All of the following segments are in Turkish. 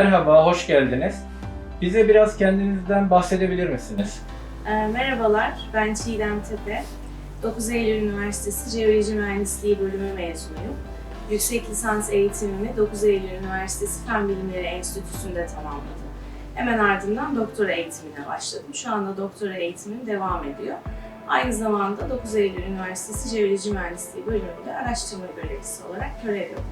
Merhaba, hoş geldiniz. Bize biraz kendinizden bahsedebilir misiniz? Ee, Merhabalar, ben Çiğdem Tepe. 9 Eylül Üniversitesi Jeoloji Mühendisliği bölümü mezunuyum. Yüksek lisans eğitimimi 9 Eylül Üniversitesi Fen Bilimleri Enstitüsü'nde tamamladım. Hemen ardından doktora eğitimine başladım. Şu anda doktora eğitimim devam ediyor. Aynı zamanda 9 Eylül Üniversitesi Jeoloji Mühendisliği bölümünde araştırma görevlisi olarak görev yapıyorum.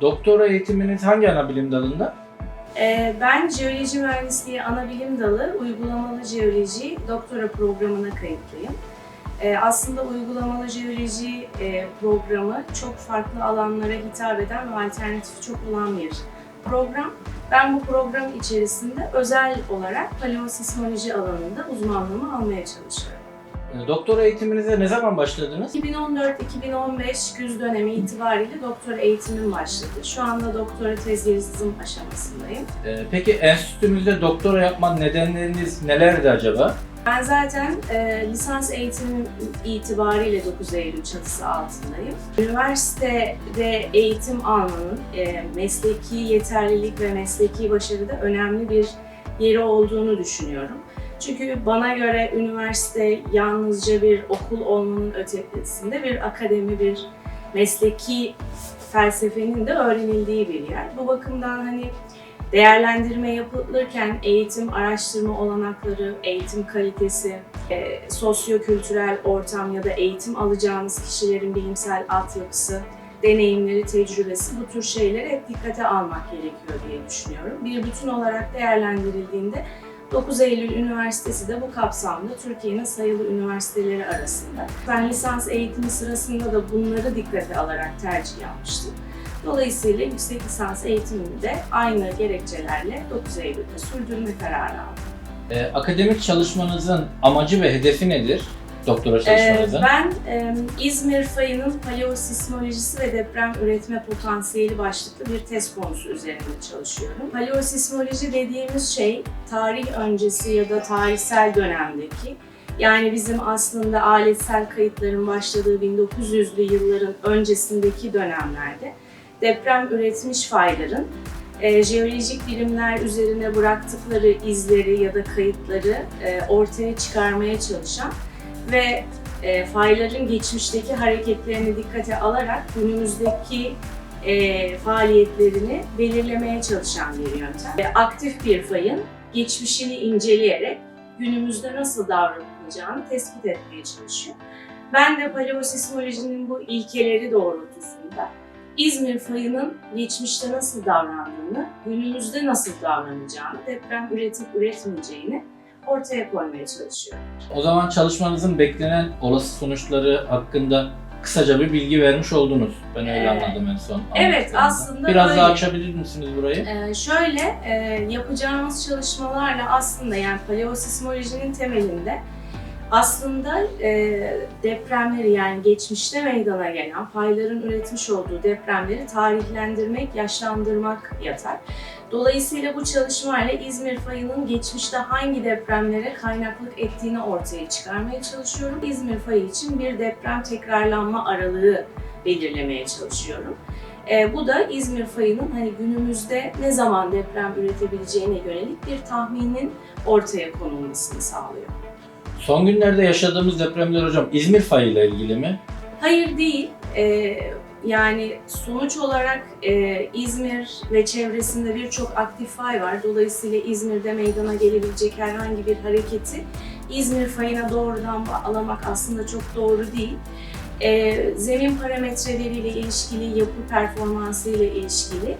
Doktora eğitiminiz hangi ana bilim dalında? Ee, Ben jeoloji mühendisliği ana bilim dalı uygulamalı jeoloji doktora programına kayıtlıyım. Ee, Aslında uygulamalı jeoloji e, programı çok farklı alanlara hitap eden ve alternatifi çok olan bir program. Ben bu program içerisinde özel olarak paleosismoloji alanında uzmanlığımı almaya çalışıyorum. Ee, Doktora eğitiminize ne zaman başladınız? 2014-2015 güz dönemi itibariyle doktora eğitimim başladı. Şu anda doktora tez yazım aşamasındayım. Ee, Peki enstitümüzde doktora yapma nedenleriniz nelerdi acaba? Ben zaten e, lisans eğitimim itibariyle 9 Eylül çatısı altındayım. Üniversitede eğitim almanın e, mesleki yeterlilik ve mesleki başarıda önemli bir yeri olduğunu düşünüyorum. Çünkü bana göre üniversite yalnızca bir okul olmanın ötesinde bir akademi, bir mesleki felsefenin de öğrenildiği bir yer. Bu bakımdan hani değerlendirme yapılırken eğitim, araştırma olanakları, eğitim kalitesi, e, sosyo-kültürel ortam ya da eğitim alacağınız kişilerin bilimsel altyapısı, deneyimleri, tecrübesi bu tür şeyleri hep dikkate almak gerekiyor diye düşünüyorum. Bir bütün olarak değerlendirildiğinde 9 Eylül Üniversitesi de bu kapsamda Türkiye'nin sayılı üniversiteleri arasında. Ben lisans eğitimi sırasında da bunları dikkate alarak tercih yapmıştım. Dolayısıyla yüksek lisans eğitimimi de aynı gerekçelerle 9 Eylül'de sürdürme kararı aldım. Ee, Akademik çalışmanızın amacı ve hedefi nedir? Doktora Ee, çalışmanızın. ben e, İzmir fayının paleosismolojisi ve deprem üretme potansiyeli başlıklı bir tez konusu üzerinde çalışıyorum. Paleosismoloji dediğimiz şey tarih öncesi ya da tarihsel dönemdeki yani bizim aslında aletsel kayıtların başladığı 1900'lü yılların öncesindeki dönemlerde deprem üretmiş fayların e, jeolojik bilimler üzerine bıraktıkları izleri ya da kayıtları e, ortaya çıkarmaya çalışan ve e, fayların geçmişteki hareketlerini dikkate alarak günümüzdeki e, faaliyetlerini belirlemeye çalışan bir yöntem. Ve aktif bir fayın geçmişini inceleyerek günümüzde nasıl davranılacağını tespit etmeye çalışıyor. Ben de paleosismolojinin bu ilkeleri doğrultusunda İzmir fayının geçmişte nasıl davrandığını, günümüzde nasıl davranacağını, deprem üretip üretmeyeceğini ortaya koymaya çalışıyorum. O zaman çalışmanızın beklenen olası sonuçları hakkında kısaca bir bilgi vermiş oldunuz. Ben öyle Ee, anladım en son. evet, aslında Biraz öyle. daha açabilir misiniz burayı? Ee, şöyle e, yapacağımız çalışmalarla aslında yani paleosismolojinin temelinde aslında e, depremleri yani geçmişte meydana gelen fayların üretmiş olduğu depremleri tarihlendirmek, yaşlandırmak yatar. Dolayısıyla bu çalışmayla İzmir fayının geçmişte hangi depremlere kaynaklık ettiğini ortaya çıkarmaya çalışıyorum. İzmir fayı için bir deprem tekrarlanma aralığı belirlemeye çalışıyorum. E, bu da İzmir fayının hani günümüzde ne zaman deprem üretebileceğine yönelik bir tahminin ortaya konulmasını sağlıyor. Son günlerde yaşadığımız depremler hocam İzmir fayı ile ilgili mi? Hayır değil. E, yani sonuç olarak e, İzmir ve çevresinde birçok aktif fay var. Dolayısıyla İzmir'de meydana gelebilecek herhangi bir hareketi İzmir fayına doğrudan bağlamak aslında çok doğru değil. E, zemin parametreleriyle ilişkili, yapı performansı ile ilişkili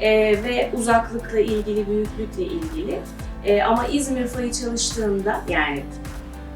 e, ve uzaklıkla ilgili, büyüklükle ilgili. E, ama İzmir fayı çalıştığında yani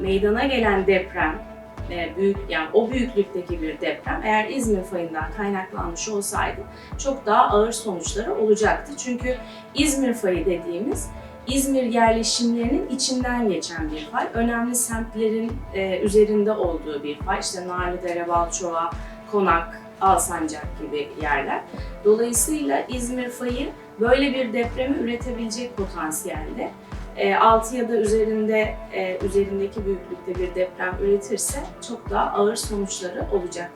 meydana gelen deprem e, büyük yani o büyüklükteki bir deprem eğer İzmir fayından kaynaklanmış olsaydı çok daha ağır sonuçları olacaktı. Çünkü İzmir fayı dediğimiz İzmir yerleşimlerinin içinden geçen bir fay. Önemli semtlerin e, üzerinde olduğu bir fay. İşte Narlıdere, Balçova, Konak, Alsancak gibi yerler. Dolayısıyla İzmir fayı böyle bir depremi üretebilecek potansiyelde. E, 6 ya da üzerinde e, üzerindeki büyüklükte bir deprem üretirse çok daha ağır sonuçları olacak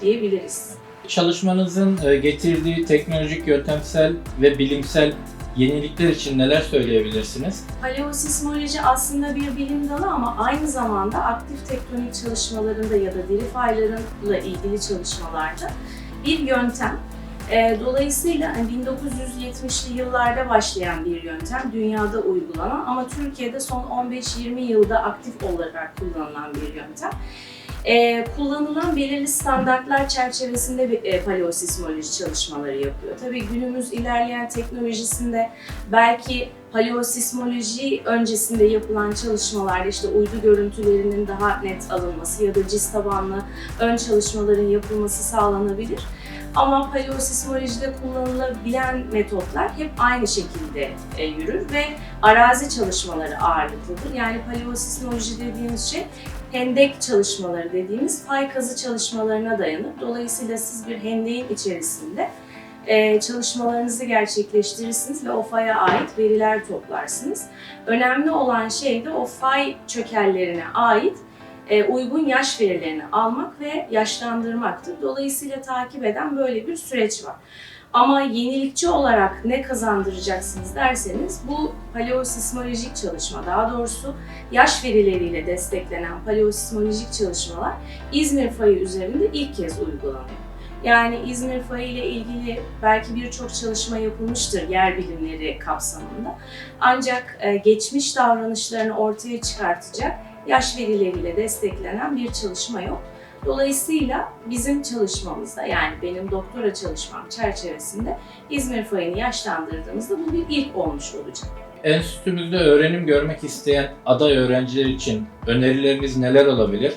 diyebiliriz. Çalışmanızın e, getirdiği teknolojik, yöntemsel ve bilimsel yenilikler için neler söyleyebilirsiniz? Paleosismoloji aslında bir bilim dalı ama aynı zamanda aktif tektonik çalışmalarında ya da deri faylarıyla ilgili çalışmalarda bir yöntem. Ee, Dolayısıyla hani 1970'li yıllarda başlayan bir yöntem, dünyada uygulanan ama Türkiye'de son 15-20 yılda aktif olarak kullanılan bir yöntem. Ee, kullanılan belirli standartlar çerçevesinde bir e, paleosismoloji çalışmaları yapıyor. Tabii günümüz ilerleyen teknolojisinde belki paleosismoloji öncesinde yapılan çalışmalarda işte uydu görüntülerinin daha net alınması ya da cis tabanlı ön çalışmaların yapılması sağlanabilir. Ama paleosismolojide kullanılabilen metotlar hep aynı şekilde e, yürür ve arazi çalışmaları ağırlıklıdır. Yani paleosismoloji dediğimiz şey hendek çalışmaları dediğimiz fay kazı çalışmalarına dayanır. Dolayısıyla siz bir hendeğin içerisinde e, çalışmalarınızı gerçekleştirirsiniz ve o faya ait veriler toplarsınız. Önemli olan şey de o fay çökellerine ait uygun yaş verilerini almak ve yaşlandırmaktır. Dolayısıyla takip eden böyle bir süreç var. Ama yenilikçi olarak ne kazandıracaksınız derseniz bu paleosismolojik çalışma, daha doğrusu yaş verileriyle desteklenen paleosismolojik çalışmalar İzmir fayı üzerinde ilk kez uygulanıyor. Yani İzmir fayı ile ilgili belki birçok çalışma yapılmıştır yer bilimleri kapsamında. Ancak e, geçmiş davranışlarını ortaya çıkartacak yaş verileriyle desteklenen bir çalışma yok. Dolayısıyla bizim çalışmamızda yani benim doktora çalışmam çerçevesinde İzmir fayını yaşlandırdığımızda bu bir ilk olmuş olacak. Enstitümüzde öğrenim görmek isteyen aday öğrenciler için önerileriniz neler olabilir?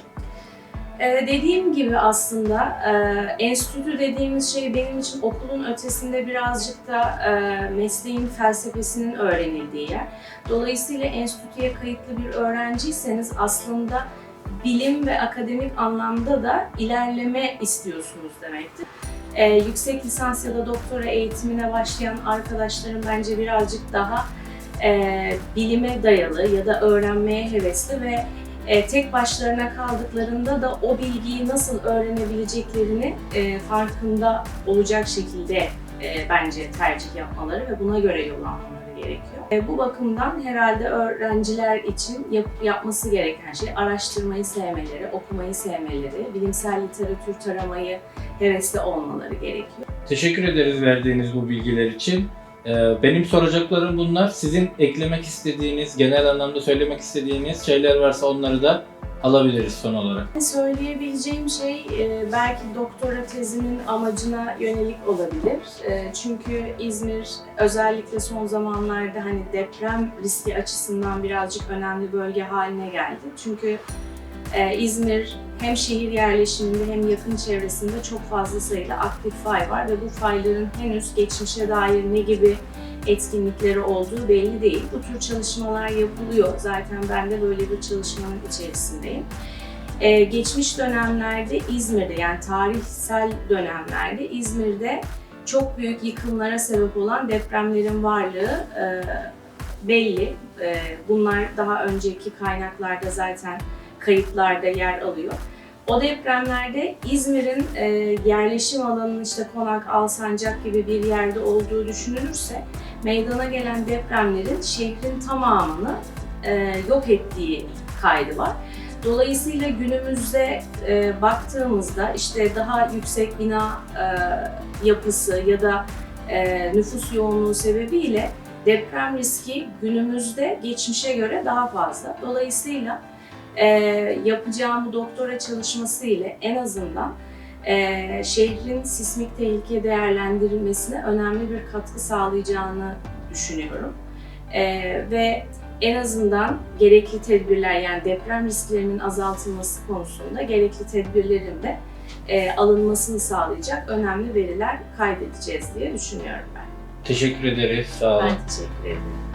Ee, dediğim gibi aslında e, enstitü dediğimiz şey benim için okulun ötesinde birazcık da e, mesleğin felsefesinin öğrenildiği yer. Dolayısıyla enstitüye kayıtlı bir öğrenciyseniz aslında bilim ve akademik anlamda da ilerleme istiyorsunuz demektir. Ee, yüksek lisans ya da doktora eğitimine başlayan arkadaşlarım bence birazcık daha e, bilime dayalı ya da öğrenmeye hevesli ve e, tek başlarına kaldıklarında da o bilgiyi nasıl öğrenebileceklerini e, farkında olacak şekilde e, bence tercih yapmaları ve buna göre yol almaları gerekiyor. E, bu bakımdan herhalde öğrenciler için yap- yapması gereken şey araştırmayı sevmeleri, okumayı sevmeleri, bilimsel literatür taramayı hevesli olmaları gerekiyor. Teşekkür ederiz verdiğiniz bu bilgiler için. Ee, Benim soracaklarım bunlar. Sizin eklemek istediğiniz, genel anlamda söylemek istediğiniz şeyler varsa onları da alabiliriz son olarak. Söyleyebileceğim şey e, belki doktora tezimin amacına yönelik olabilir. E, Çünkü İzmir özellikle son zamanlarda hani deprem riski açısından birazcık önemli bölge haline geldi. Çünkü e, İzmir hem şehir yerleşiminde hem yakın çevresinde çok fazla sayıda aktif fay var ve bu fayların henüz geçmişe dair ne gibi etkinlikleri olduğu belli değil. Bu tür çalışmalar yapılıyor. Zaten ben de böyle bir çalışmanın içerisindeyim. Ee, geçmiş dönemlerde İzmir'de yani tarihsel dönemlerde İzmir'de çok büyük yıkımlara sebep olan depremlerin varlığı e, belli. E, bunlar daha önceki kaynaklarda zaten kayıtlarda yer alıyor. O depremlerde İzmir'in e, yerleşim alanının işte Konak, Alsancak gibi bir yerde olduğu düşünülürse meydana gelen depremlerin şehrin tamamını e, yok ettiği kaydı var. Dolayısıyla günümüzde e, baktığımızda işte daha yüksek bina e, yapısı ya da e, nüfus yoğunluğu sebebiyle deprem riski günümüzde geçmişe göre daha fazla. Dolayısıyla e, yapacağım bu doktora çalışması ile en azından e, şehrin sismik tehlike değerlendirilmesine önemli bir katkı sağlayacağını düşünüyorum. E, ve en azından gerekli tedbirler yani deprem risklerinin azaltılması konusunda gerekli tedbirlerin de e, alınmasını sağlayacak önemli veriler kaydedeceğiz diye düşünüyorum ben. Teşekkür ederiz. Sağ olun. Ben teşekkür ederim.